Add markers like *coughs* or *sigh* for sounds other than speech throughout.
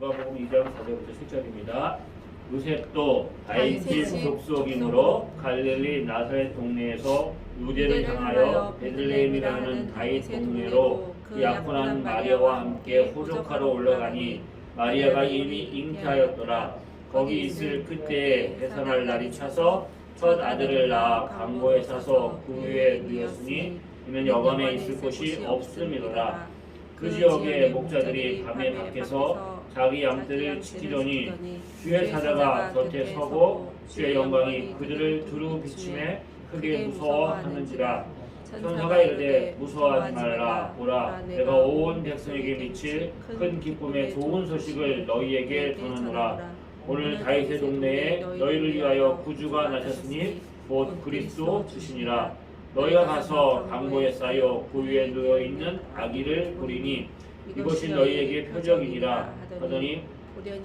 누가복음 2장 4절부터 7절입니다. 요셉도 다윗집 족속이므로 갈릴리 나사렛 동네에서 유대를 향하여 베들레헴이라는 다윗 동네로 그 약혼한 마리아와 함께 호적하러 올라가니 마리아가 이미 잉태하였더라. 거기 있을 그때에 해산할 날이 차서 첫 아들을 낳아 강고에 사서 그 후에 누였으니 이는 여관에 있을 곳이 없음이더라. 그 지역의 목자들이 밤에 밖에서 자기 양떼를 지키려니 주의 사자가 곁에 서고 주의 영광이 그들을 두루 비침에 크게 무서워하는지라. 천사가 이르되 무서워하지 말라. 보라. 내가 온 백성에게 미칠 큰 기쁨의 좋은 소식을 너희에게 전하노라. 오늘 다윗의 동네에 너희를 위하여 구주가 나셨으니 곧 그리스도 주시니라. 너희가 가서 강보에 쌓여 그 위에 누워 있는 아기를 보리니 이것이 너희에게 표적이니라 하더니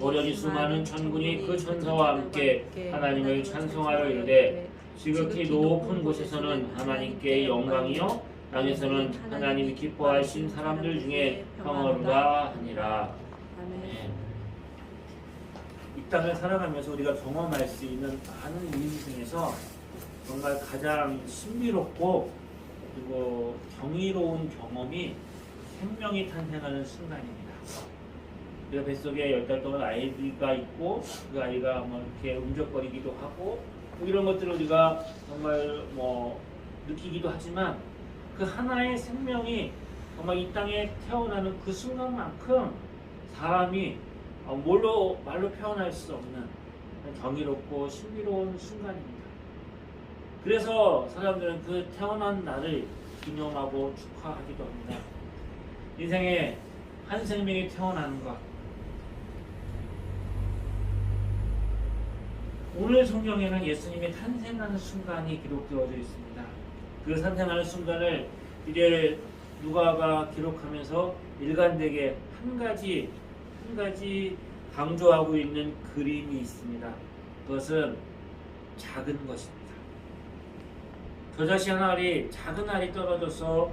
오련히 수많은 천군이 그 천사와 함께 하나님을 찬송하여 이르되 지극히 높은 곳에서는 하나님께 영광이요 땅에서는 하나님이 기뻐하신 사람들 중에 평화로다 하니라. 아멘. 이 땅을 살아가면서 우리가 경험할 수 있는 많은 일 중에서 정말 가장 신비롭고 그리고 경이로운 경험이 생명이 탄생하는 순간입니다. 우리가 뱃속에 열 달 동안 아이가 있고 그 아이가 뭐 이렇게 움적거리기도 하고 뭐 이런 것들을 우리가 정말 뭐 느끼기도 하지만 그 하나의 생명이 정말 이 땅에 태어나는 그 순간만큼 사람이 어, 뭘로 말로 표현할 수 없는 경이롭고 신비로운 순간입니다. 그래서 사람들은 그 태어난 날을 기념하고 축하하기도 합니다. 인생에 한 생명이 태어나는 것. 오늘 성경에는 예수님이 탄생하는 순간이 기록되어져 있습니다. 그 탄생하는 순간을 이제 누가가 기록하면서 일관되게 한 가지 한 가지 강조하고 있는 그림이 있습니다. 그것은 작은 것입니다. 겨자씨 한 알이 작은 알이 떨어져서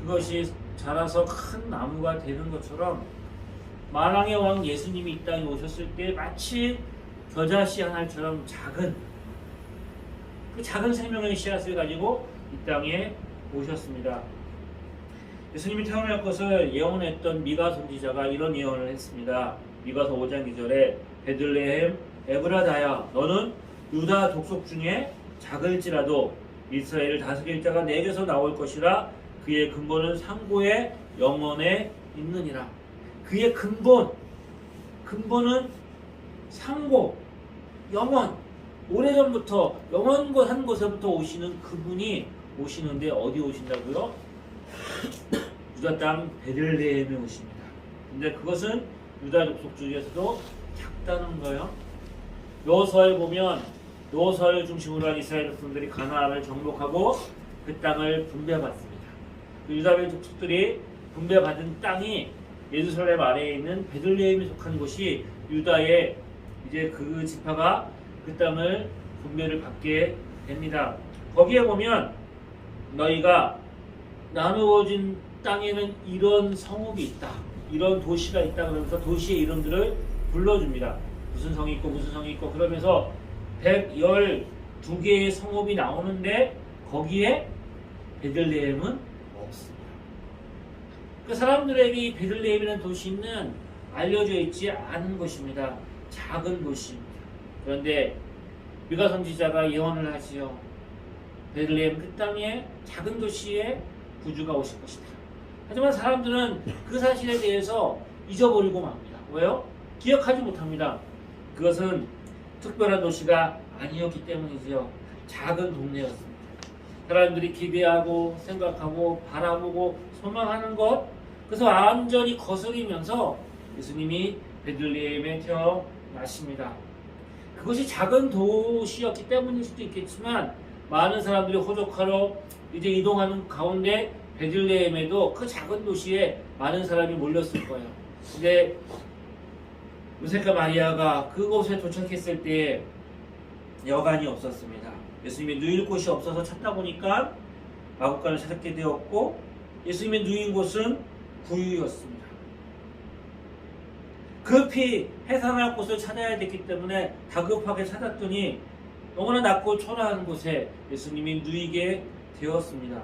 그것이 자라서 큰 나무가 되는 것처럼 만왕의 왕 예수님이 이 땅에 오셨을 때 마치 겨자씨 한 알처럼 작은 그 작은 생명의 씨앗을 가지고 이 땅에 오셨습니다. 예수님이 태어날 것을 예언했던 미가 선지자가 이런 예언을 했습니다. 미가서 5장 2절에 베들레헴 에브라다야 너는 유다 족속 중에 작을지라도 이스라엘을 다스릴 자가 내게서 나올 것이라 그의 근본은 상고의 영원에 있느니라. 그의 근본 근본은 상고 영원 오래전부터 영원한 곳에부터 오시는 그분이 오시는데 어디 오신다고요? *coughs* 유다 땅 베들레헴에 오십니다. 근데 그것은 유다 족속 중에서도 작다는 거예요. 요서에 보면 요서를 중심으로 한 이스라엘 백성들이 가나안을 정복하고 그 땅을 분배받습니다. 그 유다의 족속들이 분배받은 땅이 예루살렘 아래에 있는 베들레헴에 속한 곳이 유다의 이제 그 지파가 그 땅을 분배를 받게 됩니다. 거기에 보면 너희가 나누어진 땅에는 이런 성읍이 있다. 이런 도시가 있다. 그러면서 도시의 이름들을 불러줍니다. 무슨 성이 있고 무슨 성이 있고 그러면서 112개의 성읍이 나오는데 거기에 베들레헴은. 그 사람들에게 이 베들레헴이라는 도시는 알려져 있지 않은 것입니다. 작은 도시입니다. 그런데 미가 선지자가 예언을 하지요. 베들레헴 그 땅에 작은 도시에 구주가 오실 것이다. 하지만 사람들은 그 사실에 대해서 잊어버리고 맙니다. 왜요? 기억하지 못합니다. 그것은 특별한 도시가 아니었기 때문이지요. 작은 동네였습니다. 사람들이 기대하고 생각하고 바라보고 소망하는 것, 그래서 완전히 거스리면서 예수님이 베들레헴에 태어나십니다. 그것이 작은 도시였기 때문일 수도 있겠지만 많은 사람들이 호적하러 이제 이동하는 가운데 베들레헴에도 그 작은 도시에 많은 사람이 몰렸을 거예요. 근데 요셉과 마리아가 그곳에 도착했을 때 여관이 없었습니다. 예수님이 누일 곳이 없어서 찾다 보니까 마국간을 찾게 되었고 예수님이 누인 곳은 구유였습니다. 급히 해산할 곳을 찾아야 됐기 때문에 다급하게 찾았더니 너무나 낮고 초라한 곳에 예수님이 누이게 되었습니다.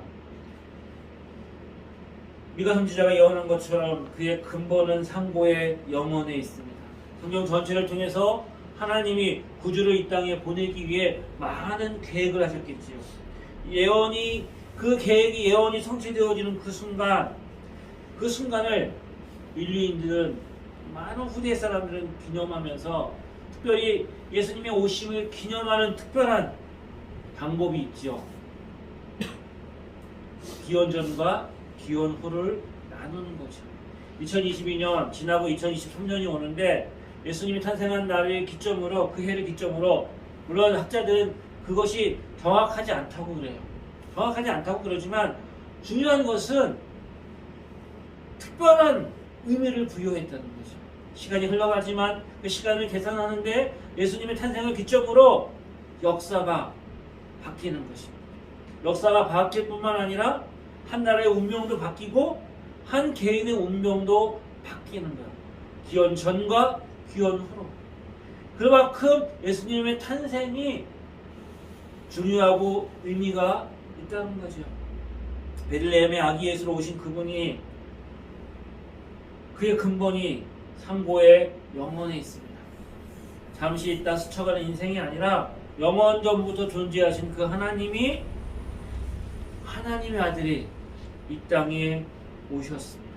미가 선지자가 예언한 것처럼 그의 근본은 상고의 영혼에 있습니다. 성경 전체를 통해서 하나님이 구주를 이 땅에 보내기 위해 많은 계획을 하셨겠지요. 예언이 그 계획이 예언이 성취되어지는 그 순간 그 순간을 인류인들은 많은 후대 사람들은 기념하면서 특별히 예수님의 오심을 기념하는 특별한 방법이 있죠. 기원 전과 기원 후를 나누는 거죠. 2022년 지나고 2023년이 오는데 예수님이 탄생한 날을 기점으로 그 해를 기점으로 물론 학자들은 그것이 정확하지 않다고 그래요. 정확하지 않다고 그러지만 중요한 것은 특별한 의미를 부여했다는 거죠. 시간이 흘러가지만 그 시간을 계산하는데 예수님의 탄생을 기점으로 역사가 바뀌는 것입니다. 역사가 바뀔 뿐만 아니라 한 나라의 운명도 바뀌고 한 개인의 운명도 바뀌는 거예요. 기원 전과 기원 후로. 그만큼 예수님의 탄생이 중요하고 의미가 있다는 거죠. 베들레헴의 아기 예수로 오신 그분이 그의 근본이 상고의 영혼에 있습니다. 잠시 있다 스쳐가는 인생이 아니라 영원 전부터 존재하신 그 하나님이 하나님의 아들이 이 땅에 오셨습니다.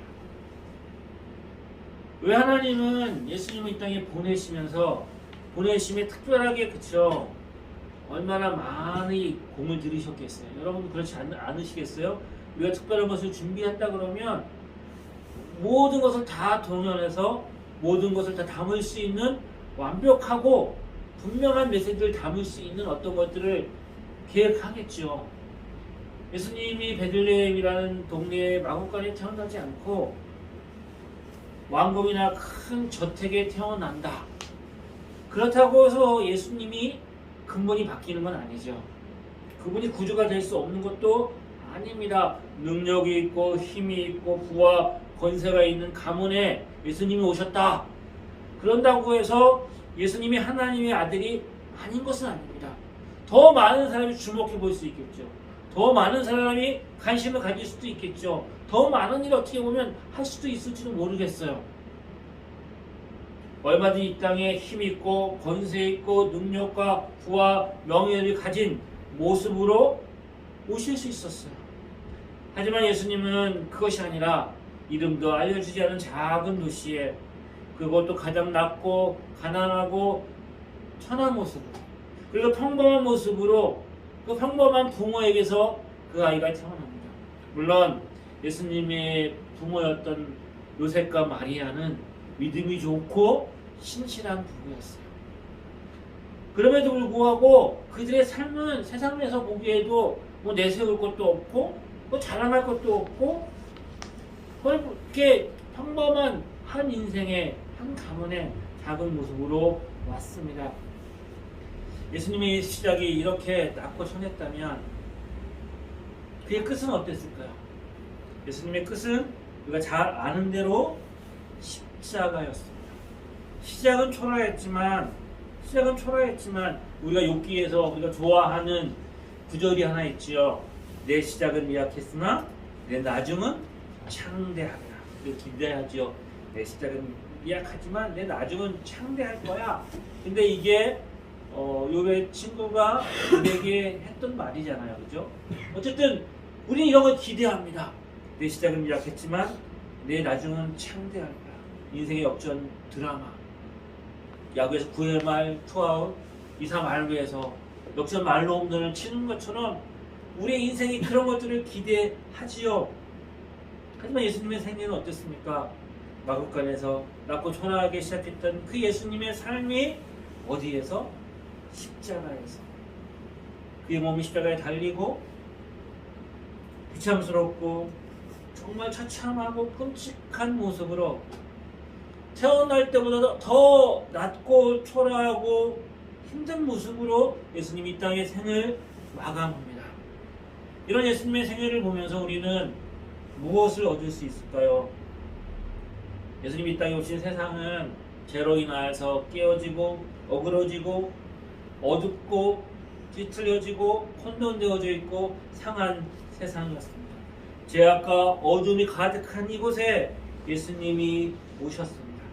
왜 하나님은 예수님을 이 땅에 보내시면서 보내심에 특별하게 그쵸 얼마나 많이 공을 들이셨겠어요. 여러분 그렇지 않, 않으시겠어요? 우리가 특별한 것을 준비했다 그러면 모든 것을 다 동원해서 모든 것을 다 담을 수 있는 완벽하고 분명한 메시지를 담을 수 있는 어떤 것들을 계획하겠죠. 예수님이 베들레헴이라는 동네에 마구간에 태어나지 않고 왕궁이나 큰 저택에 태어난다. 그렇다고 해서 예수님이 근본이 바뀌는 건 아니죠. 그분이 구주가 될 수 없는 것도 아닙니다. 능력이 있고 힘이 있고 부와 권세가 있는 가문에 예수님이 오셨다. 그런다고 해서 예수님이 하나님의 아들이 아닌 것은 아닙니다. 더 많은 사람이 주목해 볼 수 있겠죠. 더 많은 사람이 관심을 가질 수도 있겠죠. 더 많은 일을 어떻게 보면 할 수도 있을지도 모르겠어요. 얼마든지 이 땅에 힘 있고 권세 있고 능력과 부와 명예를 가진 모습으로 오실 수 있었어요. 하지만 예수님은 그것이 아니라 이름도 알려주지 않은 작은 도시에 그것도 가장 낮고 가난하고 천한 모습으로 그리고 평범한 모습으로 그 평범한 부모에게서 그 아이가 태어납니다. 물론 예수님의 부모였던 요셉과 마리아는 믿음이 좋고 신실한 부부였어요. 그럼에도 불구하고 그들의 삶은 세상에서 보기에도 뭐 내세울 것도 없고 뭐 자랑할 것도 없고 그렇게 평범한 한 인생의 한 가문의 작은 모습으로 왔습니다. 예수님의 시작이 이렇게 낮고 천했다면 그의 끝은 어땠을까요? 예수님의 끝은 우리가 잘 아는 대로 십자가였습니다. 시작은 초라했지만 시작은 초라했지만 우리가 욕기에서 우리가 좋아하는 구절이 하나 있지요. 내 시작은 미약했으나 내 나중은 창대하리라. 이렇게 기대하지요. 내 시작은 미약하지만 내 나중은 창대할 거야. 근데 이게 어, 요의 친구가 우리에게 했던 말이잖아요. 그죠? 어쨌든 우리는 이런 걸 기대합니다. 내 시작은 미약했지만 내 나중은 창대할 거야. 인생의 역전 드라마. 야구에서 9회 말 투아웃 2, 3 말루에서 역전 말로 홈런을 치는 것처럼 우리의 인생이 그런 것들을 기대하지요. 하지만 예수님의 생애는 어땠습니까? 마국간에서 낮고 초라하게 시작했던 그 예수님의 삶이 어디에서? 십자가에서. 그의 몸이 십자가에 달리고 비참스럽고 정말 처참하고 끔찍한 모습으로 태어날 때보다 더 낮고 초라하고 힘든 모습으로 예수님이 이 땅의 생을 마감합니다. 이런 예수님의 생애를 보면서 우리는 무엇을 얻을 수 있을까요? 예수님이 이 땅에 오신 세상은 죄로 인하여서 깨어지고 어그러지고 어둡고 뒤틀려지고 혼돈되어져 있고 상한 세상이었습니다. 죄악과 어둠이 가득한 이곳에 예수님이 오셨습니다.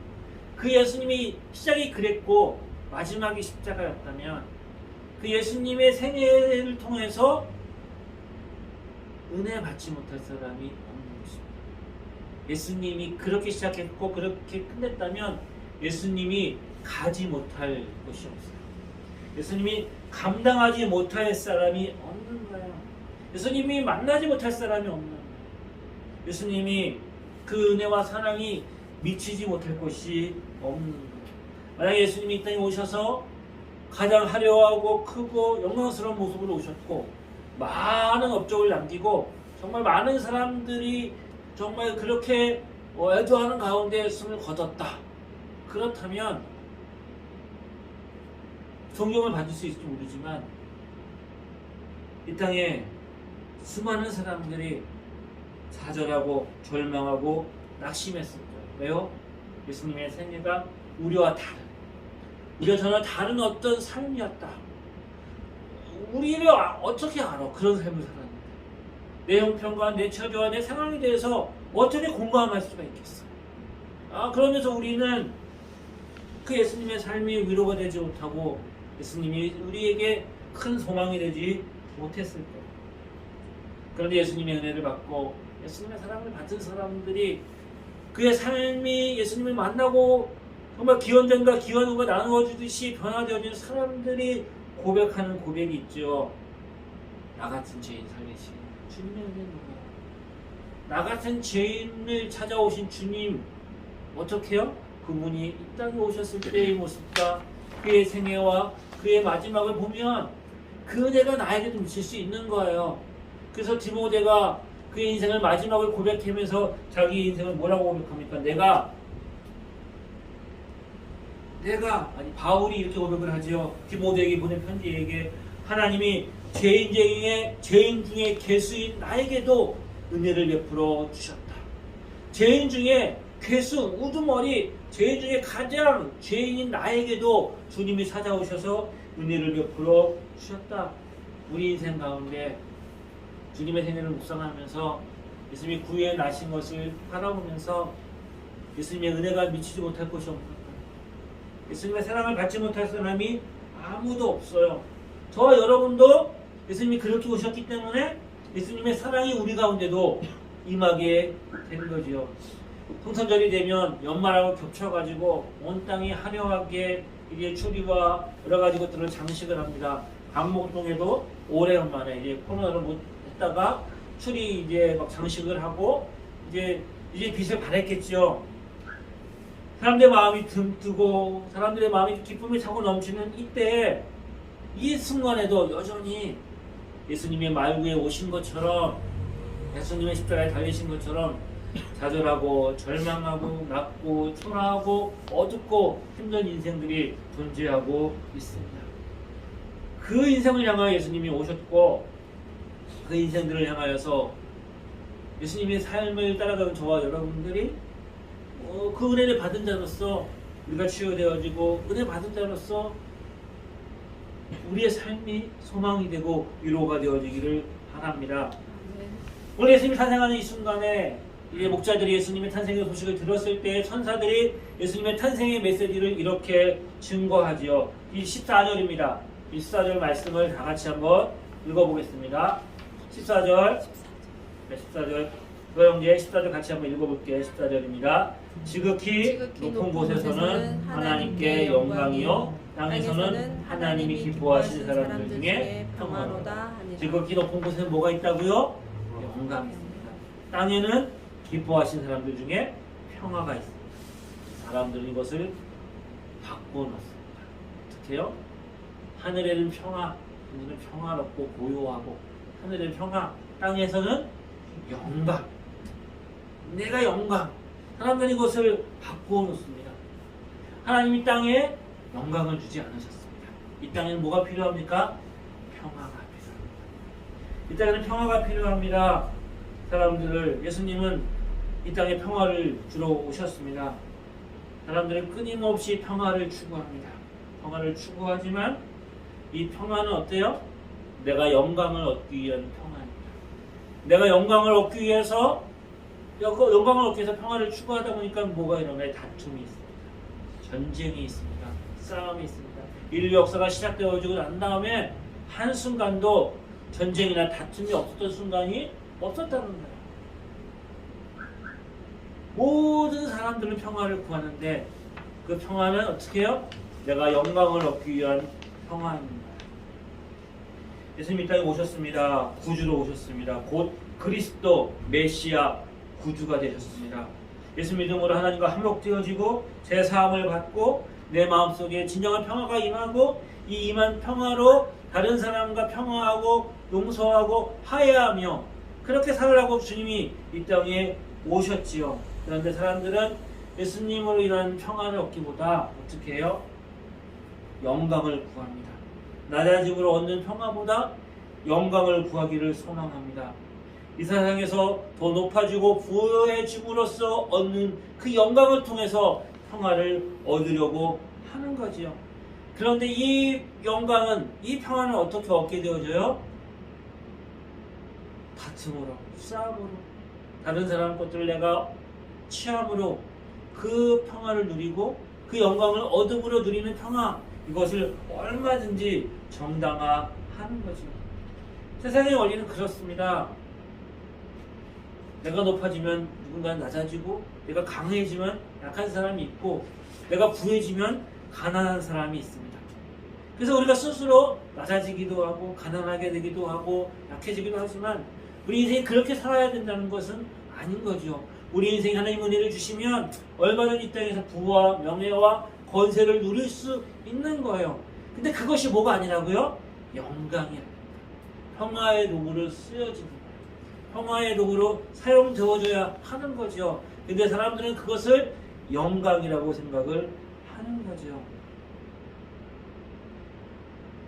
그 예수님이 시작이 그랬고 마지막이 십자가였다면 그 예수님의 생애를 통해서 은혜 받지 못할 사람이. 예수님이 그렇게 시작했고 그렇게 끝냈다면 예수님이 가지 못할 곳이 없어요. 예수님이 감당하지 못할 사람이 없는 거예요. 예수님이 만나지 못할 사람이 없는 거예요. 예수님이 그 은혜와 사랑이 미치지 못할 곳이 없는 거예요. 만약에 예수님이 이 땅에 오셔서 가장 화려하고 크고 영광스러운 모습으로 오셨고 많은 업적을 남기고 정말 많은 사람들이 정말 그렇게 어, 애도하는 가운데 숨을 거뒀다. 그렇다면 존경을 받을 수 있을지 모르지만 이 땅에 수많은 사람들이 좌절하고 절망하고 낙심했을 거예요. 왜요? 예수님의 생애가 우리와 다른 우리와 전혀 다른 어떤 삶이었다. 우리를 아- 어떻게 알아? 그런 삶을 살았는데 내 형편과 내 처지와 내 상황에 대해서 어떻게 공감할 수가 있겠어? 아 그러면서 우리는 그 예수님의 삶이 위로가 되지 못하고 예수님이 우리에게 큰 소망이 되지 못했을 거예요. 그런데 예수님의 은혜를 받고 예수님의 사랑을 받은 사람들이 그의 삶이 예수님을 만나고 정말 기원전과 기원후가 나누어지듯이 변화되어진 사람들이 고백하는 고백이 있죠. 나 같은 죄인 살리신 주님의 은혜는 뭐예요? 나 같은 죄인을 찾아오신 주님 어떻게 해요? 그분이 이 땅에 오셨을 때의 모습과 그의 생애와 그의 마지막을 보면 그 은혜가 나에게도 미칠 수 있는 거예요. 그래서 디모데가 그의 인생을 마지막을 고백하면서 자기 인생을 뭐라고 고백합니까? 내가 내가 아니 바울이 이렇게 고백을 하지요. 디모데에게 보낸 편지에게 하나님이 죄인 중에 죄인 중에 개수인 나에게도 은혜를 베풀어 주셨다. 죄인 중에 괴수 우두머리 죄인 중에 가장 죄인인 나에게도 주님이 찾아오셔서 은혜를 베풀어 주셨다. 우리 인생 가운데 주님의 생애를 묵상하면서 예수님이 구해 나신 것을 바라보면서 예수님의 은혜가 미치지 못할 것이 없는. 예수님의 사랑을 받지 못할 사람이 아무도 없어요. 저와 여러분도 예수님이 그렇게 오셨기 때문에 예수님의 사랑이 우리 가운데도 임하게 되는 거지요. 성탄절이 되면 연말하고 겹쳐가지고 온 땅이 화려하게 이제 추리와 여러 가지 것들을 장식을 합니다. 강목동에도 오래간만에 이제 코로나를 못 했다가 추리 이제 막 장식을 하고 이제 이제 빛을 발했겠지요. 사람들의 마음이 듬뜨고 사람들의 마음이 기쁨이 차고 넘치는 이때 이 순간에도 여전히 예수님의 말구에 오신 것처럼 예수님의 십자가에 달리신 것처럼 좌절하고 절망하고 낙고 초라하고 어둡고 힘든 인생들이 존재하고 있습니다. 그 인생을 향하여 예수님이 오셨고 그 인생들을 향하여서 예수님의 삶을 따라가는 저와 여러분들이 어, 그 은혜를 받은 자로서 우리가 치유되어지고 은혜 받은 자로서 우리의 삶이 소망이 되고 위로가 되어지기를 바랍니다. 오늘 예수님이 탄생하는 이 순간에 이제 목자들이 예수님의 탄생의 소식을 들었을 때 천사들이 예수님의 탄생의 메시지를 이렇게 증거하지요. 이 14절입니다. 이 14절 말씀을 다 같이 한번 읽어보겠습니다. 14절, 네, 14절. 그 형제 14절 같이 한번 읽어볼게요. 14절입니다. 지극히 지극히 높은 곳에서는 하나님께 영광이요 땅에서는 하나님이 기뻐하시는 사람들 중에 평화로다. 지극히 높은 곳에는 뭐가 있다고요? 영광이 있습니다. 땅에는 기뻐하시는 사람들 중에 평화가 있습니다. 사람들은 이것을 바꿔놨습니다. 어떻게요? 하늘에는 평화, 하늘은 평화롭고 고요하고 하늘의 평화, 땅에서는 영광. 내가 영광. 사람들은 이것을 바꾸어 놓습니다. 하나님이 땅에 영광을 주지 않으셨습니다. 이 땅에는 뭐가 필요합니까? 평화가 필요합니다. 이 땅에는 평화가 필요합니다. 사람들을 예수님은 이 땅에 평화를 주러 오셨습니다. 사람들은 끊임없이 평화를 추구합니다. 평화를 추구하지만 이 평화는 어때요? 내가 영광을 얻기 위한 평화입니다. 내가 영광을 얻기 위해서 영- 영광을 얻기 위해서 평화를 추구하다 보니까 뭐가 일어나요? 다툼이 있습니다. 전쟁이 있습니다. 싸움이 있습니다. 인류 역사가 시작되어지고 난 다음에 한순간도 전쟁이나 다툼이 없었던 순간이 없었다는 거예요. 모든 사람들은 평화를 구하는데 그 평화는 어떻게 해요? 내가 영광을 얻기 위한 평화입니다. 예수님 이 땅에 오셨습니다. 구주로 오셨습니다. 곧 그리스도 메시아 구주가 되셨습니다. 예수 믿음으로 하나님과 한목되어지고 제 사함을 받고 내 마음속에 진정한 평화가 임하고 이 임한 평화로 다른 사람과 평화하고 용서하고 화해하며 그렇게 살라고 주님이 이 땅에 오셨지요. 그런데 사람들은 예수님으로 인한 평화를 얻기보다 어떻게 해요? 영광을 구합니다. 낮아짐으로 얻는 평화보다 영광을 구하기를 소망합니다. 이 세상에서 더 높아지고 부여해짐으로써 얻는 그 영광을 통해서 평화를 얻으려고 하는 거지요. 그런데 이 영광은, 이 평화는 어떻게 얻게 되어져요? 다툼으로, 싸움으로, 다른 사람 것들을 내가 취함으로 그 평화를 누리고 그 영광을 얻음으로 누리는 평화, 이것을 얼마든지 정당화하는 거죠. 세상의 원리는 그렇습니다. 내가 높아지면 누군가는 낮아지고, 내가 강해지면 약한 사람이 있고, 내가 부해지면 가난한 사람이 있습니다. 그래서 우리가 스스로 낮아지기도 하고, 가난하게 되기도 하고, 약해지기도 하지만, 우리 인생이 그렇게 살아야 된다는 것은 아닌 거죠. 우리 인생 하나님 은혜를 주시면 얼마든지 이 땅에서 부와 명예와 권세를 누릴 수 있는 거예요. 근데 그것이 뭐가 아니라고요? 영광이야. 평화의 도구로 쓰여지는. 평화의 도구로 사용되어줘야 하는 거죠. 근데 사람들은 그것을 영광이라고 생각을 하는 거죠.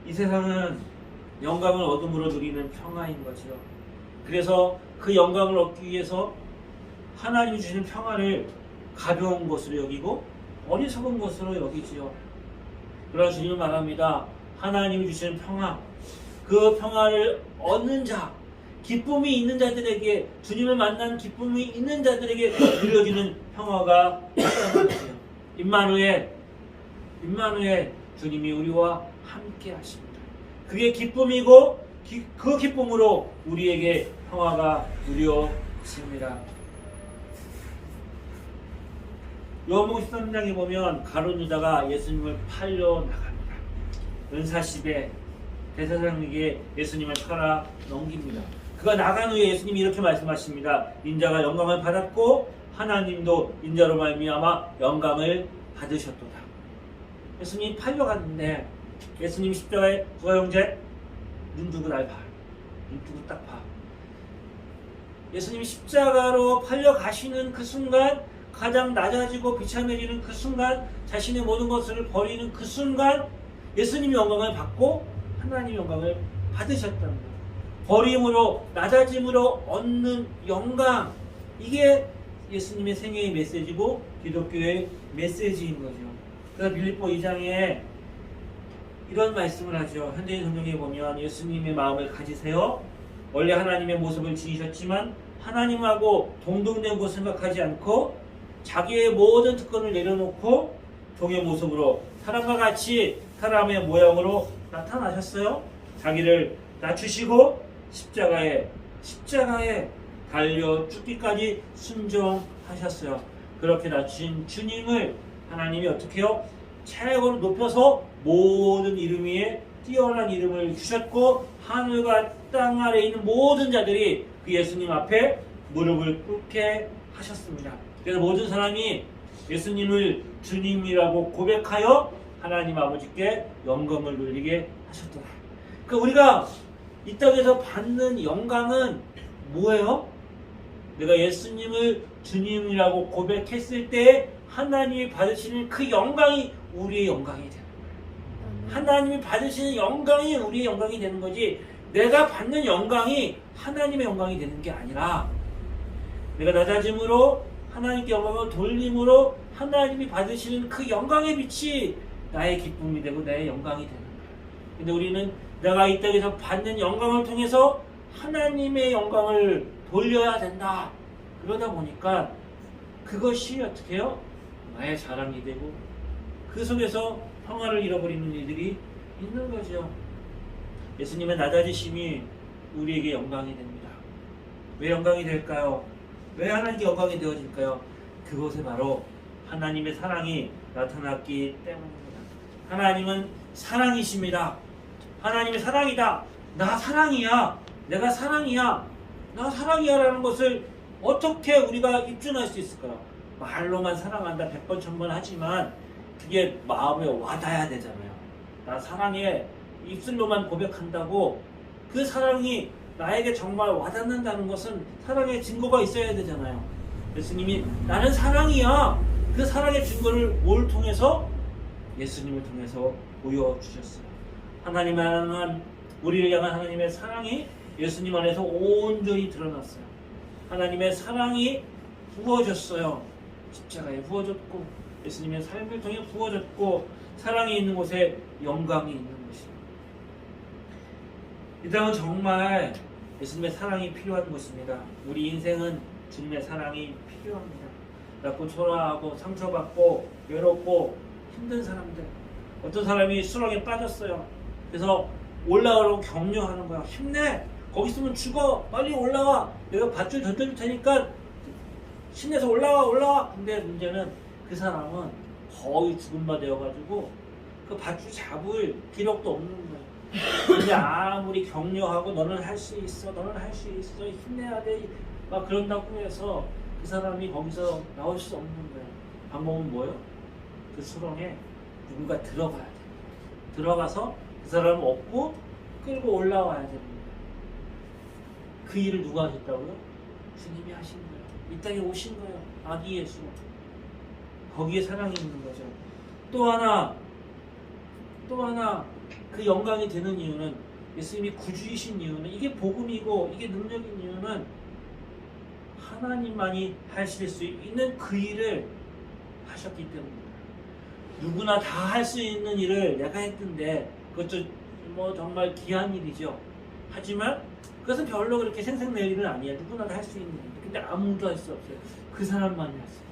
이 세상은 영광을 얻음으로 누리는 평화인 거죠. 그래서 그 영광을 얻기 위해서 하나님이 주시는 평화를 가벼운 것으로 여기고 어리석은 것으로 여기지요. 그러나 주님은 말합니다. 하나님이 주시는 평화, 그 평화를 얻는 자, 기쁨이 있는 자들에게 주님을 만난 기쁨이 있는 자들에게 누려지는 평화가 있다는 거죠. 임마누엘, 임마누엘 주님이 우리와 함께 하십니다. 그게 기쁨이고 기- 그 기쁨으로 우리에게 평화가 누려집니다. 요한복음 13장에 보면 가룟 유다가 예수님을 팔려 나갑니다. 은사십에 대사장에게 예수님을 팔아 넘깁니다. 그가 나간 후에 예수님이 이렇게 말씀하십니다. 인자가 영광을 받았고 하나님도 인자로 말미암아 영광을 받으셨도다. 예수님이 팔려갔는데 예수님 십자가에 누가 형제 눈 두고 날 봐. 눈 두고 딱 봐. 예수님이 십자가로 팔려 가시는 그 순간 가장 낮아지고 비참해지는 그 순간 자신의 모든 것을 버리는 그 순간 예수님이 영광을 받고 하나님 영광을 받으셨다는 거예요. 버림으로 낮아짐으로 얻는 영광 이게 예수님의 생애의 메시지고 기독교의 메시지인 거죠. 그래서 빌립보 2장에 이런 말씀을 하죠. 현대인 성경에 보면 예수님의 마음을 가지세요. 원래 하나님의 모습을 지니셨지만 하나님하고 동등된 곳 생각하지 않고 자기의 모든 특권을 내려놓고 종의 모습으로 사람과 같이 사람의 모양으로 나타나셨어요. 자기를 낮추시고 십자가에 십자가에 달려 죽기까지 순종하셨어요. 그렇게 낮추신 주님을 하나님이 어떻게 해요? 최고로 높여서 모든 이름 위에 뛰어난 이름을 주셨고 하늘과 땅 아래 있는 모든 자들이 그 예수님 앞에 무릎을 꿇게 하셨습니다. 그래서 모든 사람이 예수님을 주님이라고 고백하여 하나님 아버지께 영광을 돌리게 하셨더라. 그 우리가 이 땅에서 받는 영광은 뭐예요? 내가 예수님을 주님이라고 고백했을 때 하나님이 받으시는 그 영광이 우리의 영광이 되는 거예요. 하나님이 받으시는 영광이 우리의 영광이 되는 거지 내가 받는 영광이 하나님의 영광이 되는 게 아니라 내가 낮아짐으로 하나님께 영광을 돌림으로 하나님이 받으시는 그 영광의 빛이 나의 기쁨이 되고 나의 영광이 되는 거예요. 근데 우리는 내가 이 땅에서 받는 영광을 통해서 하나님의 영광을 돌려야 된다. 그러다 보니까 그것이 어떻게 해요? 나의 자랑이 되고 그 속에서 평화를 잃어버리는 일들이 있는 거죠. 예수님의 낮아지심이 우리에게 영광이 됩니다. 왜 영광이 될까요? 왜 하나님께 영광이 되어질까요? 그곳에 바로 하나님의 사랑이 나타났기 때문입니다. 하나님은 사랑이십니다. 하나님의 사랑이다. 나 사랑이야. 내가 사랑이야. 나 사랑이야라는 것을 어떻게 우리가 입증할 수 있을까요? 말로만 사랑한다 백번 천번 하지만 그게 마음에 와닿아야 되잖아요. 나 사랑해 입술로만 고백한다고 그 사랑이 나에게 정말 와닿는다는 것은 사랑의 증거가 있어야 되잖아요. 예수님이 나는 사랑이야. 그 사랑의 증거를 뭘 통해서 예수님을 통해서 보여주셨어요. 하나님 향한 우리를 향한 하나님의 사랑이 예수님 안에서 온전히 드러났어요. 하나님의 사랑이 부어졌어요. 십자가에 부어졌고 예수님의 삶을 통해 부어졌고 사랑이 있는 곳에 영광이 있는 것입니다. 이 땅은 정말 예수님의 사랑이 필요한 곳입니다. 우리 인생은 주님의 사랑이 필요합니다. 자꾸 초라하고 상처받고 외롭고 힘든 사람들 어떤 사람이 수렁에 빠졌어요. 그래서 올라오라고 격려하는 거야. 힘내. 거기 있으면 죽어. 빨리 올라와. 내가 밧줄 던져줄 테니까 힘내서 올라와 올라와. 근데 문제는 그 사람은 거의 죽은 바 되어가지고 그 밧줄 잡을 기력도 없는 거야. 근데 아무리 격려하고 너는 할 수 있어. 너는 할 수 있어. 힘내야 돼. 막 그런다고 해서 그 사람이 거기서 나올 수 없는 거야. 방법은 뭐예요? 그 수렁에 누군가 들어가야 돼. 들어가서 그 사람을 업고 끌고 올라와야 됩니다. 그 일을 누가 하셨다고요? 주님이 하신 거예요. 이 땅에 오신 거예요. 아기 예수. 거기에 사랑이 있는 거죠. 또 하나, 또 하나 그 영광이 되는 이유는 예수님이 구주이신 이유는 이게 복음이고 이게 능력인 이유는 하나님만이 하실 수 있는 그 일을 하셨기 때문입니다. 누구나 다 할 수 있는 일을 내가 했는데 그것도 뭐 정말 귀한 일이죠. 하지만 그것은 별로 그렇게 생생낼 일은 아니에요. 누구나 다 할 수 있는 일. 근데 아무도 할 수 없어요. 그 사람만이 할 수 있어요.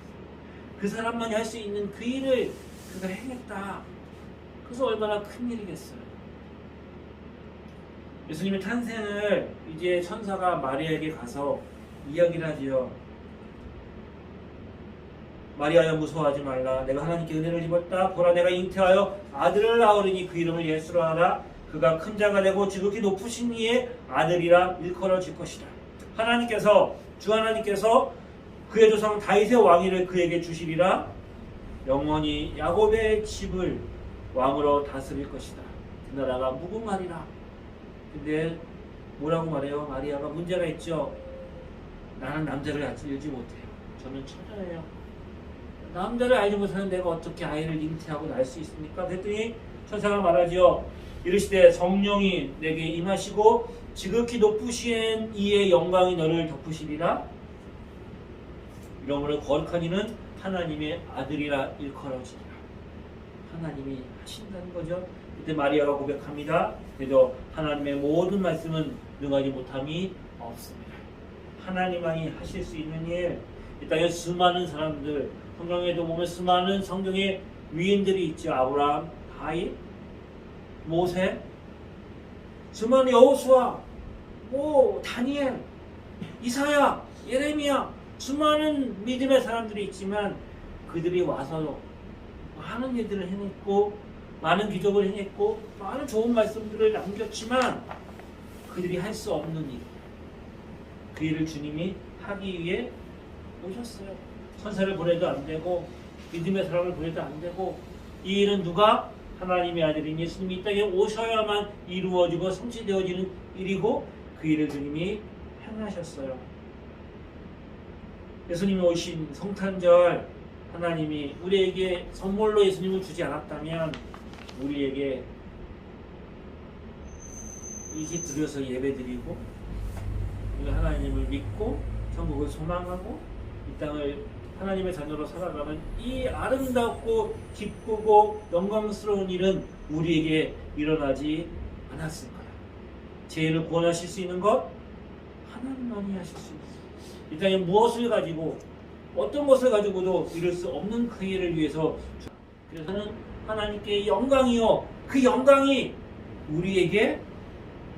그 사람만이 할 수 있는 그 일을 그가 행했다. 그래서 얼마나 큰 일이겠어요. 예수님의 탄생을 이제 천사가 마리아에게 가서 이야기를 하지요. 마리아여 무서워하지 말라. 내가 하나님께 은혜를 입었다. 보라 내가 잉태하여 아들을 낳으리니 그 이름을 예수로 하라. 그가 큰 자가 되고 지극히 높으신 이의 아들이라 일컬어질 것이다. 하나님께서 주 하나님께서 그의 조상 다윗의 왕위를 그에게 주시리라. 영원히 야곱의 집을 왕으로 다스릴 것이다. 그 나라가 무궁하리라. 근데 뭐라고 말해요? 마리아가 문제가 있죠. 나는 남자를 알지 못해요. 저는 처녀예요. 남자를 알지 못하는 내가 어떻게 아이를 잉태하고 낳을 수 있습니까? 그랬더니 천사가 말하죠. 이르시되 성령이 내게 임하시고 지극히 높으신 이의 영광이 너를 덮으시리라. 이러므로 거룩한 이는 하나님의 아들이라 일컬어지리라. 하나님이 하신다는 거죠. 그때 마리아가 고백합니다. 그래도 하나님의 모든 말씀은 능하지 못함이 없습니다. 하나님만이 하실 수 있는 일, 이 땅에 수많은 사람들, 성경에도 보면 수많은 성경의 위인들이 있죠. 아브라함, 다윗, 모세, 수많은 여호수아, 뭐 다니엘, 이사야, 예레미야, 수많은 믿음의 사람들이 있지만 그들이 와서 많은 일들을 해냈고 많은 기적을 해냈고 많은 좋은 말씀들을 남겼지만 그들이 할 수 없는 일. 그 일을 주님이 하기 위해 오셨어요. 천사를 보내도 안 되고 믿음의 사람을 보내도 안 되고 이 일은 누가 하나님의 아들인 예수님이 이 땅에 오셔야만 이루어지고 성취되어지는 일이고 그 일을 주님이 행하셨어요. 예수님이 오신 성탄절 하나님이 우리에게 선물로 예수님을 주지 않았다면 우리에게 이렇게 드려서 예배드리고 하나님을 믿고 천국을 소망하고 이 땅을 하나님의 자녀로 살아가는 이 아름답고 기쁘고 영광스러운 일은 우리에게 일어나지 않았을까요? 죄인을 구원하실 수 있는 것 하나님만이 하실 수 있습니다. 이 땅에 무엇을 가지고 어떤 것을 가지고도 이룰 수 없는 그 일을 위해서 그래서는 하나님께 영광이요 그 영광이 우리에게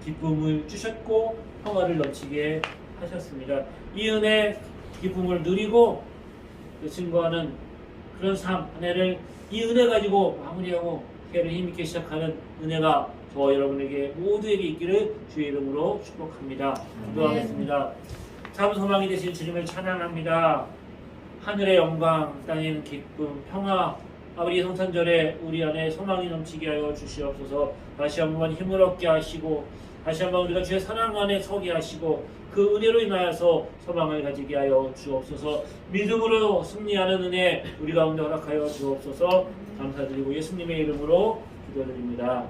기쁨을 주셨고 평화를 넘치게 하셨습니다. 이 은혜 기쁨을 누리고 그 증거하는 그런 삶한 해를 이 은혜 가지고 마무리하고 해를 힘있게 시작하는 은혜가 저와 여러분에게 모두에게 있기를 주의 이름으로 축복합니다. 기도하겠습니다. 참 소망이 되신 주님을 찬양합니다. 하늘의 영광, 땅에는 기쁨, 평화, 아버지 성탄절에 우리 안에 소망이 넘치게 하여 주시옵소서 다시 한번 힘을 얻게 하시고 다시 한번 우리가 주의 사랑 안에 서게 하시고 그 은혜로 인하여서 소망을 가지게 하여 주옵소서. 믿음으로 승리하는 은혜 우리 가운데 허락하여 주옵소서. 감사드리고 예수님의 이름으로 기도드립니다.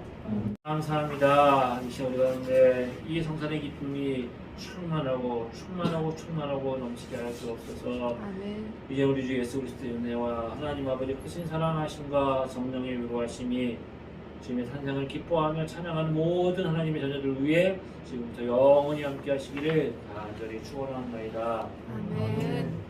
감사합니다. 이 시간 우리 가운데 이 성산의 기쁨이 충만하고 충만하고 충만하고 넘치게 하여 주옵소서. 아멘. 이제 우리 주 예수 그리스도의 은혜와 하나님 아버지 크신 사랑하심과 성령의 위로하심이 주님의 탄생을 기뻐하며 찬양하는 모든 하나님의 자녀들 위해 지금부터 영원히 함께 하시기를 간절히 축원합니다. 아멘.